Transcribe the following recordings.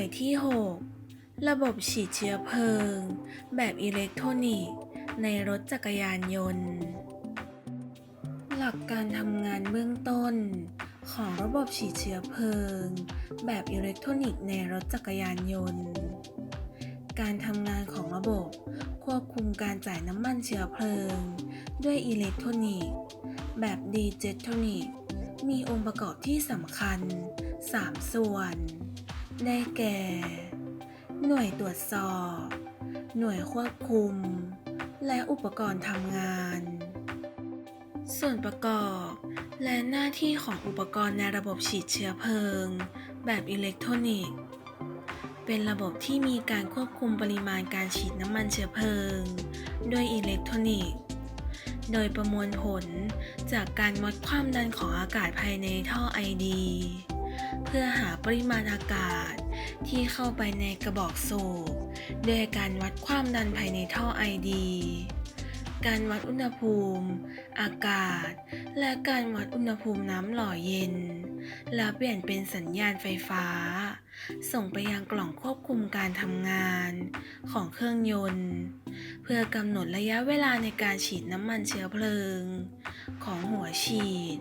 วยที่ 6 ระบบฉีดเชื้อเพลิง แบบอิเล็กทรอนิกส์ ในรถจักรยานยนต์ หลักการทำงานเบื้องต้น ของระบบฉีดเชื้อเพลิง แบบอิเล็กทรอนิกส์ในรถจักรยานยนต์ การทำงานของระบบ ควบคุมการจ่ายน้ำมันเชื้อเพลิง ด้วยอิเล็กทรอนิกส์ แบบดีเจทรอนิกส์มีองค์ประกอบที่สำคัญ 3 ส่วน ได้แก่ หน่วยตรวจสอบ หน่วยควบคุม และอุปกรณ์ทำงาน ส่วนประกอบและหน้าที่ของอุปกรณ์ในระบบฉีดเชื้อเพลิง แบบอิเล็กทรอนิกส์ เป็นระบบที่มีการควบคุมปริมาณการฉีดน้ำมันเชื้อเพลิง ด้วยอิเล็กทรอนิกส์ โดยประมวลผลจากการวัดความดันของอากาศภายในท่อไอดี เพื่อหาปริมาณอากาศ ที่เข้าไปในกระบอกสูบด้วยการวัดความดันภายในท่อไอดี การวัดอุณหภูมิ อากาศ และการวัดอุณหภูมิน้ำหล่อเย็น แล้วเปลี่ยนเป็นสัญญาณไฟฟ้า ส่งไปยังกล่องควบคุมการทำงานของเครื่องยนต์ เพื่อกำหนดระยะเวลาในการฉีดน้ำมันเชื้อเพลิง ของหัวฉีด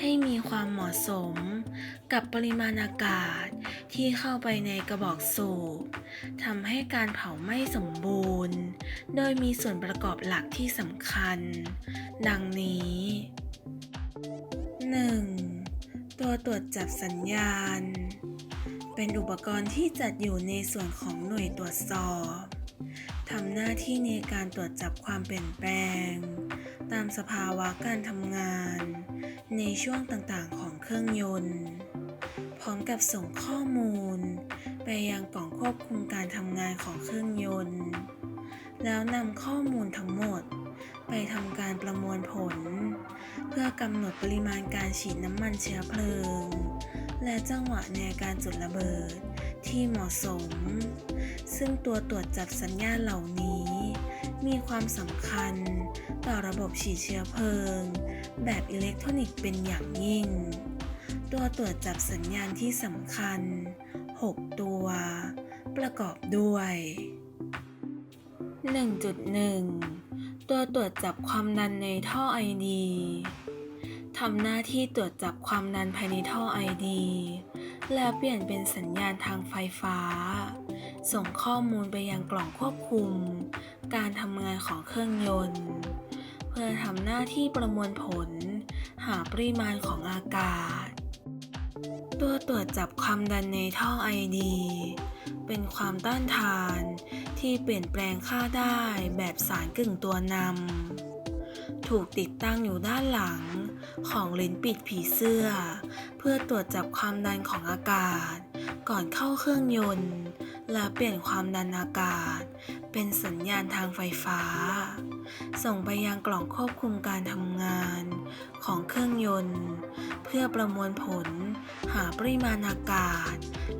ให้มีความเหมาะสมกับปริมาณอากาศที่เข้าไปในกระบอกสูบทำให้การเผาไหม้สมบูรณ์ โดยมีส่วนประกอบหลักที่สำคัญ ดังนี้ 1. ตัวตรวจจับสัญญาณ เป็นอุปกรณ์ที่จัดอยู่ในส่วนของหน่วยตรวจสอบทำหน้าที่ในการตรวจจับความเปลี่ยนแปลง ตามสภาวะการทำงาน ในช่วงต่างๆของเครื่องยนต์ พร้อมกับส่งข้อมูล ไปยังกล่องควบคุมการทำงานของเครื่องยนต์ แล้วนำข้อมูลทั้งหมด ไปทำการประมวลผล เพื่อกำหนดปริมาณการฉีดน้ำมันเชื้อเพลิง และจังหวะในการจุดระเบิดที่เหมาะสม ซึ่งตัวตรวจจับสัญญาณเหล่านี้ มีความสำคัญต่อระบบฉีดเชื้อเพลิง แบบอิเล็กทรอนิกส์เป็นอย่างยิ่ง ตัวตรวจจับสัญญาณที่สำคัญ 6 ตัว ประกอบด้วย 1.1 ตัวตรวจจับความดันในท่อไอดีทำหน้าที่ตรวจจับความดันภายในท่อไอดีแล้วเปลี่ยนเป็นสัญญาณทางไฟฟ้า ส่งข้อมูลไปยังกล่องควบคุม การทำงานของเครื่องยนต์ เพื่อทำหน้าที่ประมวลผล หาปริมาณของอากาศ ตัวตรวจจับความดันในท่อไอดีเป็นความต้านทาน ที่เปลี่ยนแปลงค่าได้แบบสารกึ่งตัวนำถูกติดตั้งอยู่ด้านหลังของเลนส์ปิดผีเสื้อ เพื่อตรวจจับความดันของอากาศ ก่อนเข้าเครื่องยนต์ และเปลี่ยนความดันอากาศ เป็นสัญญาณทางไฟฟ้า ส่งไปยังกล่องควบคุมการทำงานของเครื่องยนต์ เพื่อประมวลผล หาปริมาณอากาศ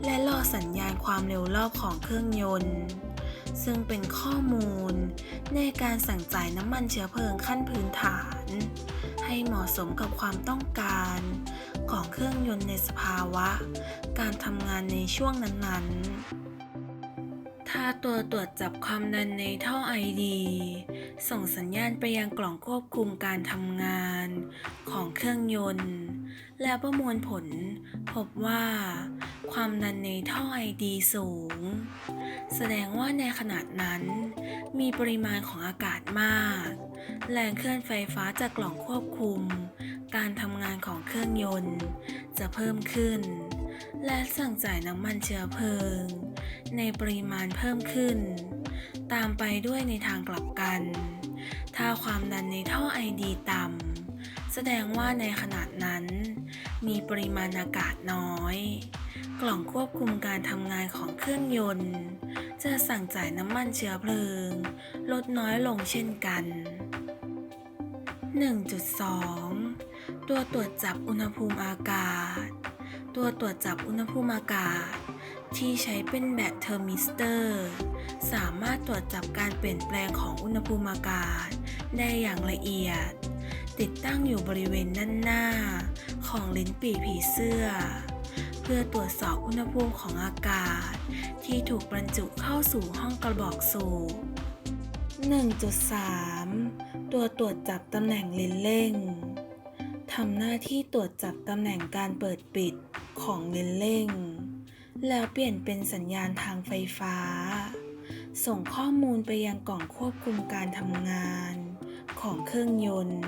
และรอสัญญาณความเร็วรอบของเครื่องยนต์ ซึ่งเป็นข้อมูล ในการสั่งจ่ายน้ำมันเชื้อเพลิงขั้นพื้นฐาน ให้เหมาะสมกับความต้องการ ของเครื่องยนต์ในสภาวะ การทำงานในช่วงนั้นๆ ถ้าตัวตรวจจับความดันในท่อไอดี ส่งสัญญาณไปยังกล่องควบคุมการทำงานของเครื่องยนต์ และประมวลผล พบว่า ความดันในท่อไอดีสูง แสดงว่าในขณะนั้น มีปริมาณของอากาศมาก แรงเคลื่อนไฟฟ้าจากกล่องควบคุม การทำงานของเครื่องยนต์ จะเพิ่มขึ้น และสั่งจ่ายน้ำมันเชื้อเพลิง ในปริมาณเพิ่มขึ้น ตามไปด้วยในทางกลับกัน ถ้าความดันในท่อไอดีต่ำแสดงว่าในขณะนั้น มีปริมาณอากาศน้อย กล่องควบคุมการทำงานของเครื่องยนต์ จะสั่งจ่ายน้ำมันเชื้อเพลิง ลดน้อยลงเช่นกัน 1.2 ตัวตรวจจับอุณหภูมิอากาศ ตัวตรวจจับอุณหภูมิอากาศ ที่ใช้เป็นแบบเทอร์มิสเตอร์ สามารถตรวจจับการเปลี่ยนแปลงของอุณหภูมิอากาศ ได้อย่างละเอียด ติดตั้งอยู่บริเวณด้านหน้า ของลิ้นปี่ผีเสื้อ เพื่อตรวจสอบอุณหภูมิของอากาศ ที่ถูกบรรจุเข้าสู่ห้องกระบอกสูบ 1.3 ตัวตรวจจับตำแหน่งลิ้นเร่งทำหน้าที่ตรวจจับตำแหน่งการเปิดปิดของลิ้นเร่ง แล้วเปลี่ยนเป็นสัญญาณทางไฟฟ้า ส่งข้อมูลไปยังกล่องควบคุมการทำงานของเครื่องยนต์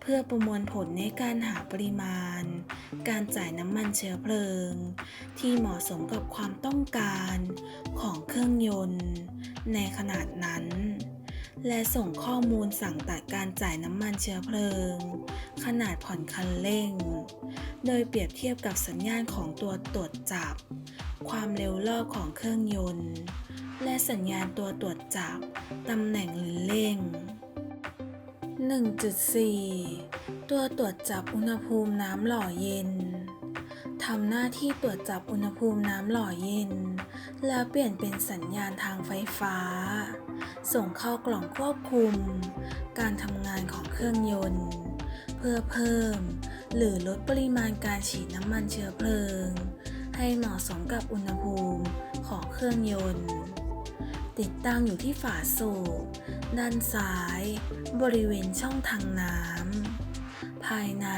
เพื่อประมวลผลในการหาปริมาณ การจ่ายน้ำมันเชื้อเพลิง ที่เหมาะสมกับความต้องการของเครื่องยนต์ ในขนาดนั้น และส่งข้อมูลสั่งตัดการจ่ายน้ำมันเชื้อเพลิง ขนาดผ่อนคันเร่ง โดยเปรียบเทียบกับสัญญาณของตัวตรวจจับ ความเร็วรอบของเครื่องยนต์ และสัญญาณตัวตรวจจับ ตำแหน่งลิ้นเร่ง 1.4 ตัวตรวจจับอุณหภูมิน้ำหล่อเย็นทำหน้าที่ตรวจจับอุณหภูมิน้ำหล่อเย็น แล้วเปลี่ยนเป็นสัญญาณทางไฟฟ้า ส่งเข้ากล่องควบคุม การทำงานของเครื่องยนต์ เพื่อเพิ่ม หรือลดปริมาณการฉีดน้ำมันเชื้อเพลิง ให้เหมาะสมกับอุณหภูมิของเครื่องยนต์ ติดตั้งอยู่ที่ฝาสูบด้านซ้าย บริเวณช่องทางน้ำภายใน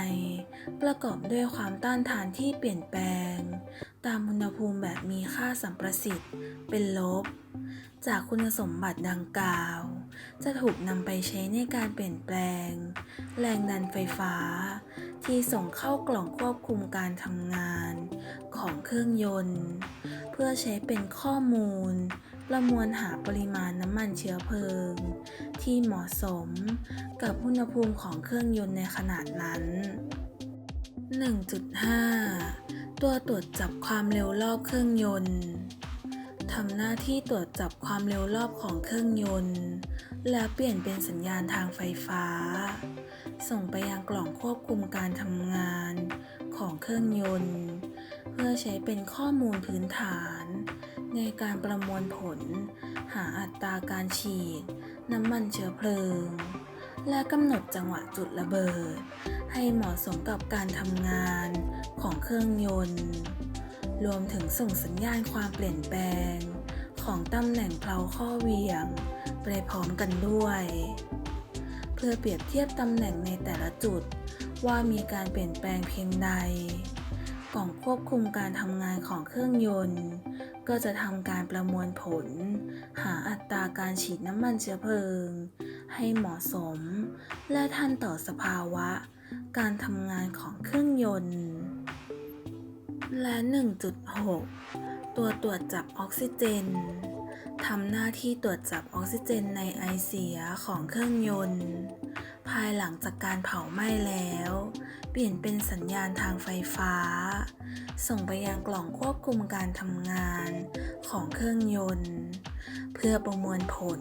ประกอบด้วยความต้านทานที่เปลี่ยนแปลง ตามอุณหภูมิแบบมีค่าสัมประสิทธิ์ เป็นลบ จากคุณสมบัติดังกล่าว จะถูกนำไปใช้ในการเปลี่ยนแปลง แรงดันไฟฟ้า ที่ส่งเข้ากล่องควบคุมการทำงาน ของเครื่องยนต์ เพื่อใช้เป็นข้อมูล ประมวลหาปริมาณน้ำมันเชื้อเพลิง ที่เหมาะสมกับอุณหภูมิของเครื่องยนต์ในขนาดนั้น 1.5 ตัวตรวจจับความเร็วรอบเครื่องยนต์ทำหน้าที่ตรวจจับความเร็วรอบของเครื่องยนต์ และเปลี่ยนเป็นสัญญาณทางไฟฟ้า ส่งไปยังกล่องควบคุมการทำงานของเครื่องยนต์ เพื่อใช้เป็นข้อมูลพื้นฐาน ในการประมวลผล หาอัตราการฉีด น้ำมันเชื้อเพลิง และกำหนดจังหวะจุดระเบิด ให้เหมาะสมกับการทำงานของเครื่องยนต์ รวมถึงส่งสัญญาณความเปลี่ยนแปลง ของตำแหน่งเพลาข้อเหวี่ยง ไปพร้อมกันด้วย เพื่อเปรียบเทียบตำแหน่งในแต่ละจุดว่ามีการเปลี่ยนแปลงเพียงใด กล่องควบคุมการทำงานของเครื่องยนต์ ก็จะทำการประมวลผล หาอัตราการฉีดน้ำมันเชื้อเพลิง ให้เหมาะสม และทันต่อสภาวะ การทำงานของเครื่องยนต์ และ 1.6 ตัวตรวจจับออกซิเจนทำหน้าที่ตรวจจับออกซิเจนในไอเสียของเครื่องยนต์ ภายหลังจากการเผาไหม้แล้ว เปลี่ยนเป็นสัญญาณทางไฟฟ้า ส่งไปยังกล่องควบคุมการทำงานของเครื่องยนต์ เพื่อประมวลผล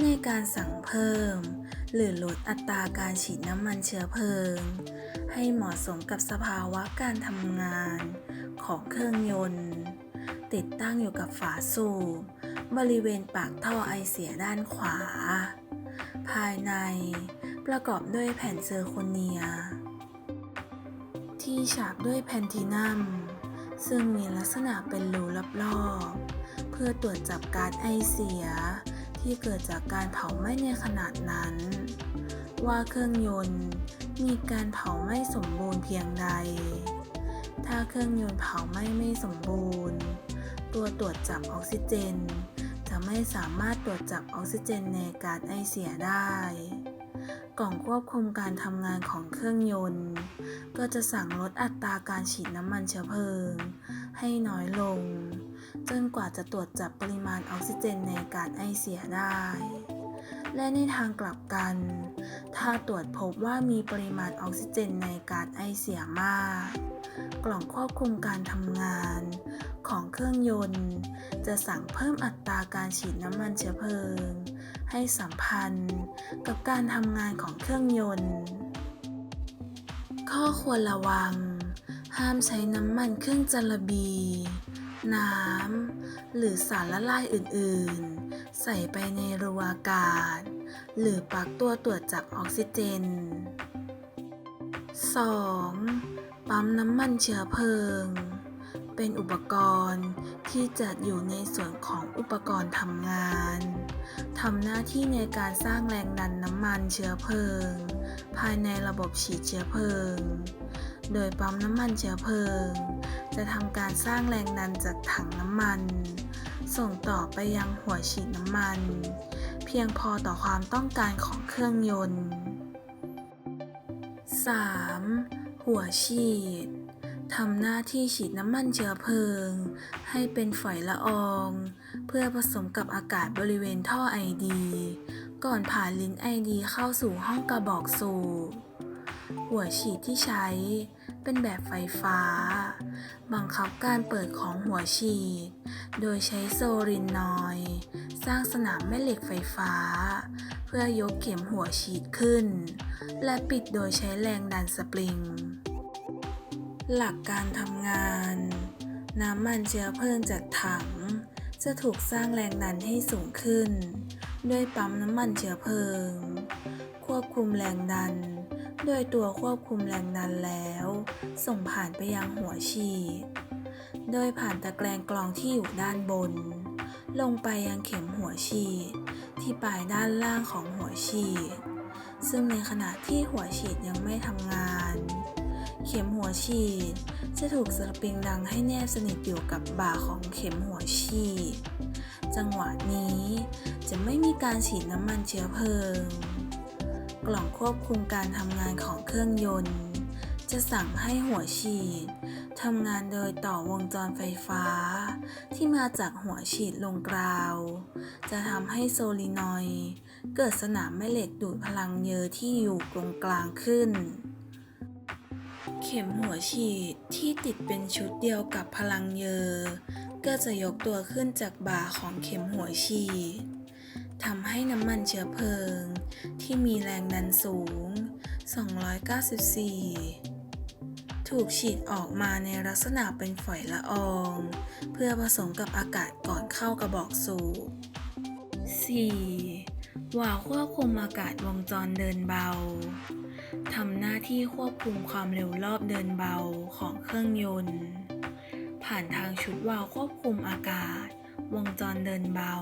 ในการสั่งเพิ่ม หรือลดอัตราการฉีดน้ำมันเชื้อเพลิง ให้เหมาะสมกับสภาวะการทำงานของเครื่องยนต์ ติดตั้งอยู่กับฝาสูบบริเวณปากท่อไอเสียด้านขวา ภายใน ประกอบด้วยแผ่นเซอร์โคเนีย ที่ฉาบด้วยแพนทินัม ซึ่งมีลักษณะเป็นรูรอบๆ เพื่อตรวจจับการไอเสีย ที่เกิดจากการเผาไหม้ในขนาดนั้น ว่าเครื่องยนต์มีการเผาไหม้สมบูรณ์เพียงใด ถ้าเครื่องยนต์เผาไหม้ไม่สมบูรณ์ ตัวตรวจจับออกซิเจน จะไม่สามารถตรวจจับออกซิเจนในก๊าซไอเสียได้ กล่องควบคุมการทำงานของเครื่องยนต์ ก็จะสั่งลดอัตราการฉีดน้ำมันเชื้อเพลิง ให้น้อยลง จนกว่าจะตรวจจับปริมาณออกซิเจนในก๊าซไอเสียได้ และในทางกลับกัน ถ้าตรวจพบว่ามีปริมาณออกซิเจนในก๊าซไอเสียมาก กล่องควบคุมการทำงานของเครื่องยนต์ จะสั่งเพิ่มอัตราการฉีดน้ำมันเชื้อเพลิง ให้สัมพันธ์ กับการทำงานของเครื่องยนต์ ข้อควรระวัง ห้ามใช้น้ำมันเครื่องจรบี น้ำ หรือสารละลายอื่น ๆ ใส่ไปในรูอากาศ หรือปลักตัวตรวจจับออกซิเจน 2. ปั๊มน้ำมันเชื้อเพลิง เป็นอุปกรณ์ที่จัดอยู่ในส่วนของอุปกรณ์ทำงาน ทำหน้าที่ในการสร้างแรงดันน้ำมันเชื้อเพลิง ภายในระบบฉีดเชื้อเพลิง โดยปั๊มน้ำมันเชื้อเพลิง จะทำการสร้างแรงดันจากถังน้ำมัน ส่งต่อไปยังหัวฉีดน้ำมัน เพียงพอต่อความต้องการของเครื่องยนต์ 3. หัวฉีด ทำหน้าที่ฉีดน้ำมันเชื้อเพลิง ให้เป็นฝอยละออง เพื่อผสมกับอากาศบริเวณท่อไอดี ก่อนผ่านลิ้นไอดีเข้าสู่ห้องกระบอกสูบหัวฉีดที่ใช้เป็นแบบไฟฟ้า บังคับการเปิดของหัวฉีด โดยใช้โซลินอย สร้างสนามแม่เหล็กไฟฟ้า เพื่อยกเข็มหัวฉีดขึ้น และปิดโดยใช้แรงดันสปริง หลักการทำงาน น้ำมันเชื้อเพลิงจากถัง จะถูกสร้างแรงดันให้สูงขึ้น ด้วยปั๊มน้ำมันเชื้อเพลิง ควบคุมแรงดัน ด้วยตัวควบคุมแรงดันแล้ว ส่งผ่านไปยังหัวฉีด โดยผ่านตะแกรงกรองที่อยู่ด้านบน ลงไปยังเข็มหัวฉีด ที่ปลายด้านล่างของหัวฉีด ซึ่งในขณะที่หัวฉีดยังไม่ทำงาน เข็มหัวฉีด จะถูกสปริงดังให้แนบสนิทอยู่กับบ่าของเข็มหัวฉีด จังหวะนี้จะไม่มีการฉีดน้ำมันเชื้อเพลิง กล่องควบคุมการทำงานของเครื่องยนต์ จะสั่งให้หัวฉีดทำงานโดยต่อวงจรไฟฟ้า ที่มาจากหัวฉีดลงกราว จะทำให้โซลินอยเกิดสนามแม่เหล็กดูดพลังเยอที่อยู่ตรงกลางขึ้น เข็มหัวฉีดที่ติดเป็นชุดเดียวกับพลังเยอ ก็จะยกตัวขึ้นจากบ่าของเข็มหัวฉีดทำให้น้ำมันเชื้อเพลิง ที่มีแรงดันสูง 294 ถูกฉีดออกมาในลักษณะเป็นฝอยละออง เพื่อผสมกับอากาศก่อนเข้ากระบอกสูบ 4. วาล์วควบคุมอากาศวงจรเดินเบา ทำหน้าที่ควบคุมความเร็วรอบเดินเบาของเครื่องยนต์ ผ่านทางชุดวาล์วควบคุมอากาศ วงจรเดินเบา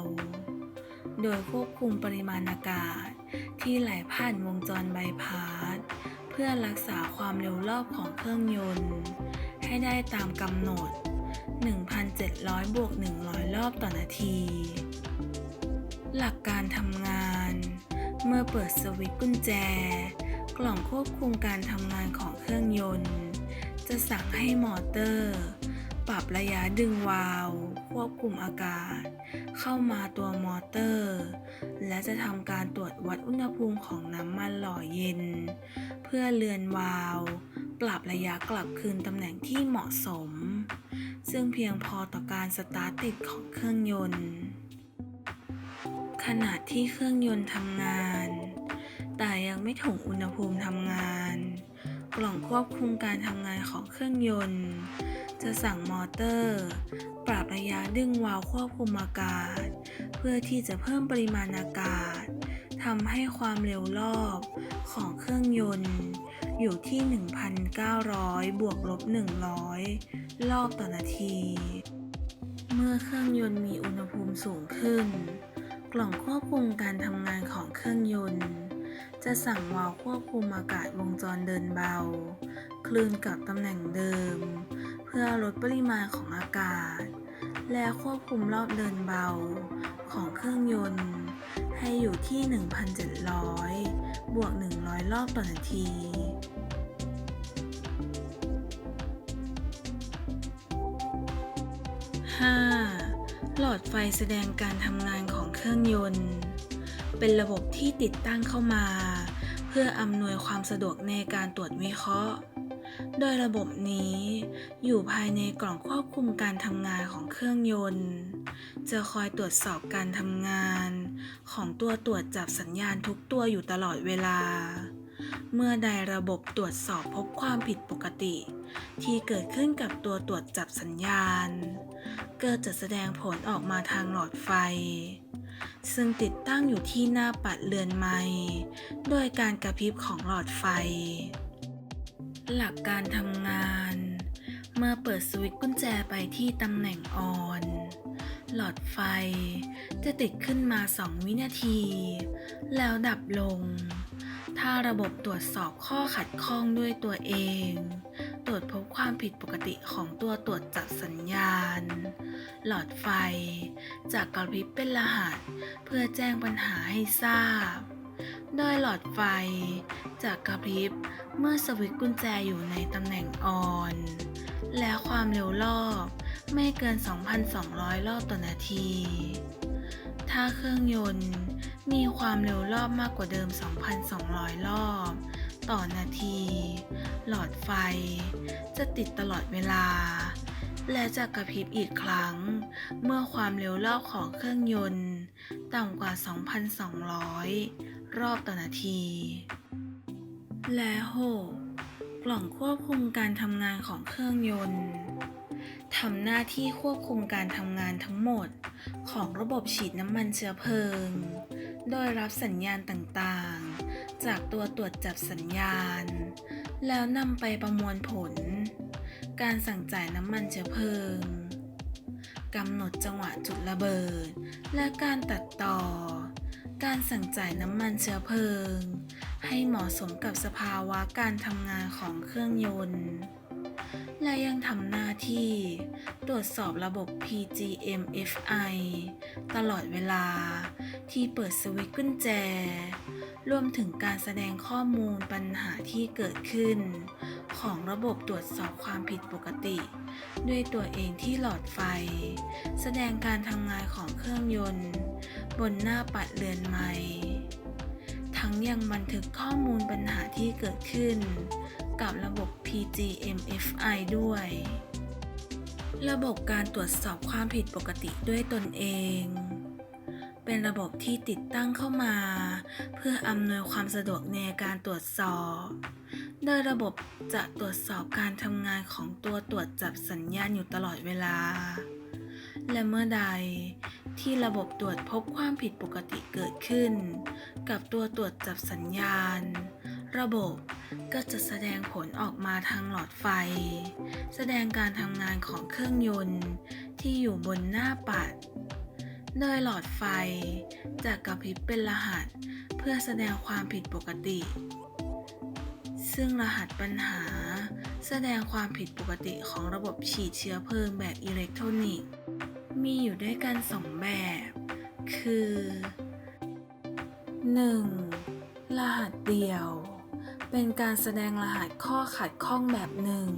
โดยควบคุมปริมาณอากาศ ที่ไหลผ่านวงจรใบพาสเพื่อรักษาความเร็วรอบของเครื่องยนต์ ให้ได้ตามกำหนด 1,700 บวก 100 รอบต่อนาที หลักการทำงาน เมื่อเปิดสวิตช์กุญแจ กล่องควบคุมการทำงานของเครื่องยนต์ จะสั่งให้มอเตอร์ ปรับระยะดึงวาล์วควบคุมอากาศ เข้ามาตัวมอเตอร์ และจะทำการตรวจวัดอุณหภูมิของน้ำมันหล่อเย็น เพื่อเลือนวาล์วปรับระยะกลับคืนตำแหน่งที่เหมาะสม ซึ่งเพียงพอต่อการสตาร์ทติดของเครื่องยนต์ ขณะที่เครื่องยนต์ทำงาน แต่ยังไม่ถึงอุณหภูมิทำงาน กล่องควบคุมการทำงานของเครื่องยนต์ จะสั่งมอเตอร์ ปรับระยะดึงวาล์วควบคุมอากาศ เพื่อที่จะเพิ่มปริมาณอากาศทำให้ความเร็วรอบของเครื่องยนต์ อยู่ที่ 1,900 บวกลบ 100 รอบต่อนาที เมื่อเครื่องยนต์มีอุณหภูมิสูงขึ้น กล่องควบคุมการทำงานของเครื่องยนต์ จะสั่งวาล์วควบคุมอากาศวงจรเดินเบา คลื่นกลับตำแหน่งเดิม เพื่อลดปริมาณของอากาศ และควบคุมรอบเดินเบา ของเครื่องยนต์ ให้อยู่ที่ 1,700 บวก 100 รอบต่อนาที 5. หลอดไฟแสดงการทำงานของเครื่องยนต์ เป็นระบบที่ติดตั้งเข้ามา พื่ออำนวยความสะดวกในการตรวจวิเคราะห์ โดยระบบนี้อยู่ภายในกล่องควบคุมการทำงานของเครื่องยนต์ จะคอยตรวจสอบการทำงาน ของตัวตรวจจับสัญญาณทุกตัวอยู่ตลอดเวลา เมื่อใดระบบตรวจสอบพบความผิดปกติ ที่เกิดขึ้นกับตัวตรวจจับสัญญาณ ก็จะแสดงผลออกมาทางหลอดไฟ ซึ่งติดตั้งอยู่ที่หน้าปัดเรือนไม้โดยการกระพริบของหลอดไฟ หลักการทำงาน เมื่อเปิดสวิตช์กุญแจไปที่ตำแหน่งออน หลอดไฟจะติดขึ้นมา 2 วินาที แล้วดับลง ถ้าระบบตรวจสอบข้อขัดข้องด้วยตัวเอง ตรวจพบความผิดปกติของตัวตรวจจับสัญญาณ หลอดไฟจะกกระพริบเป็นรหัส เพื่อแจ้งปัญหาให้ทราบ โดยหลอดไฟจะกระพริบเมื่อสวิตช์กุญแจอยู่ในตำแหน่งออน และความเร็วรอบไม่เกิน 2,200 รอบต่อนาที ถ้าเครื่องยนต์ มีความเร็วรอบมากกว่าเดิม 2,200 รอบ ต่อนาที หลอดไฟ จะติดตลอดเวลา และจะกระพริบอีกครั้ง เมื่อความเร็วรอบของเครื่องยนต์ ต่ำกว่า 2,200 รอบต่อนาที และหกกล่องควบคุมการทำงานของเครื่องยนต์ทำหน้าที่ควบคุมการทำงานทั้งหมด ของระบบฉีดน้ำมันเชื้อเพลิง โดยรับสัญญาณต่างๆ จากตัวตรวจจับสัญญาณ แล้วนำไปประมวลผล การสั่งจ่ายน้ำมันเชื้อเพลิงกำหนดจังหวะจุดระเบิด และการตัดต่อ การสั่งจ่ายน้ำมันเชื้อเพลิง ให้เหมาะสมกับสภาวะการทำงานของเครื่องยนต์ และยังทำหน้าที่ตรวจสอบระบบ PGM-FI ตลอดเวลา ที่เปิดสวิตช์กุญแจ รวมถึงการแสดงข้อมูลปัญหาที่เกิดขึ้น ของระบบตรวจสอบความผิดปกติ ด้วยตัวเองที่หลอดไฟ แสดงการทำงานของเครื่องยนต์ บนหน้าปัดเรือนไม้ทั้งยังบันทึกข้อมูลปัญหาที่เกิดขึ้น กับระบบ PGM-FI ด้วย ระบบการตรวจสอบความผิดปกติด้วยตนเอง เป็นระบบที่ติดตั้งเข้ามา เพื่ออำนวยความสะดวกในการตรวจสอบ โดยระบบจะตรวจสอบการทำงานของตัวตรวจจับสัญญาณอยู่ตลอดเวลา และเมื่อใดที่ระบบตรวจพบความผิดปกติเกิดขึ้น กับตัวตรวจจับสัญญาณ ระบบก็จะแสดงผลออกมาทางหลอดไฟ แสดงการทำงานของเครื่องยนต์ที่อยู่บนหน้าปัด โดยหลอดไฟจะกระพริบเป็นรหัสเพื่อแสดงความผิดปกติ ซึ่งรหัสปัญหาแสดงความผิดปกติของระบบฉีดเชื้อเพลิงแบบอิเล็กทรอนิกส์ มีอยู่ด้วยกันสองแบบ คือ 1. รหัสเดี่ยว เป็นการแสดงรหัสข้อขัดข้องแบบหนึ่ง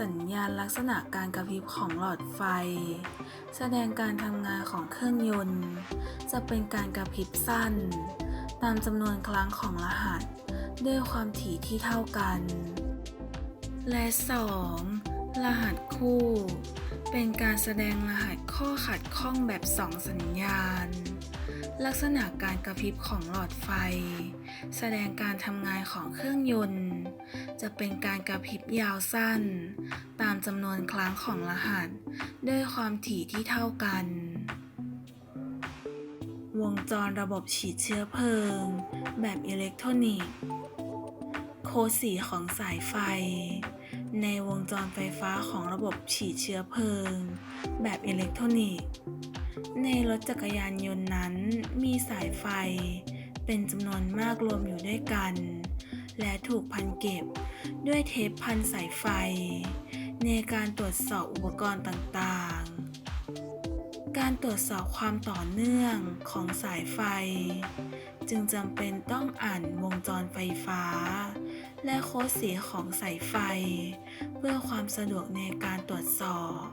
สัญญาณลักษณะการกระพริบของหลอดไฟ แสดงการทำงานของเครื่องยนต์ จะเป็นการกระพริบสั้น ตามจำนวนครั้งของรหัส ด้วยความถี่ที่เท่ากัน และ 2. รหัสคู่ เป็นการแสดงรหัสข้อขัดข้องแบบ 2 สัญญาณ ลักษณะการกระพริบของหลอดไฟ แสดงการทำงานของเครื่องยนต์ จะเป็นการกระพริบยาวสั้น ตามจำนวนครั้งของรหัส ด้วยความถี่ที่เท่ากัน วงจรระบบฉีดเชื้อเพลิง แบบอิเล็กทรอนิกส์ โคดสีของสายไฟ ในวงจรไฟฟ้าของระบบฉีดเชื้อเพลิง แบบอิเล็กทรอนิกส์ ในรถจักรยานยนต์นั้นมีสายไฟ เป็นจำนวนมากรวมอยู่ด้วยกัน และถูกพันเก็บด้วยเทปพันสายไฟ ในการตรวจสอบอุปกรณ์ต่างๆ การตรวจสอบความต่อเนื่องของสายไฟ จึงจำเป็นต้องอ่านวงจรไฟฟ้า และโค้ดสีของสายไฟ เพื่อความสะดวกในการตรวจสอบ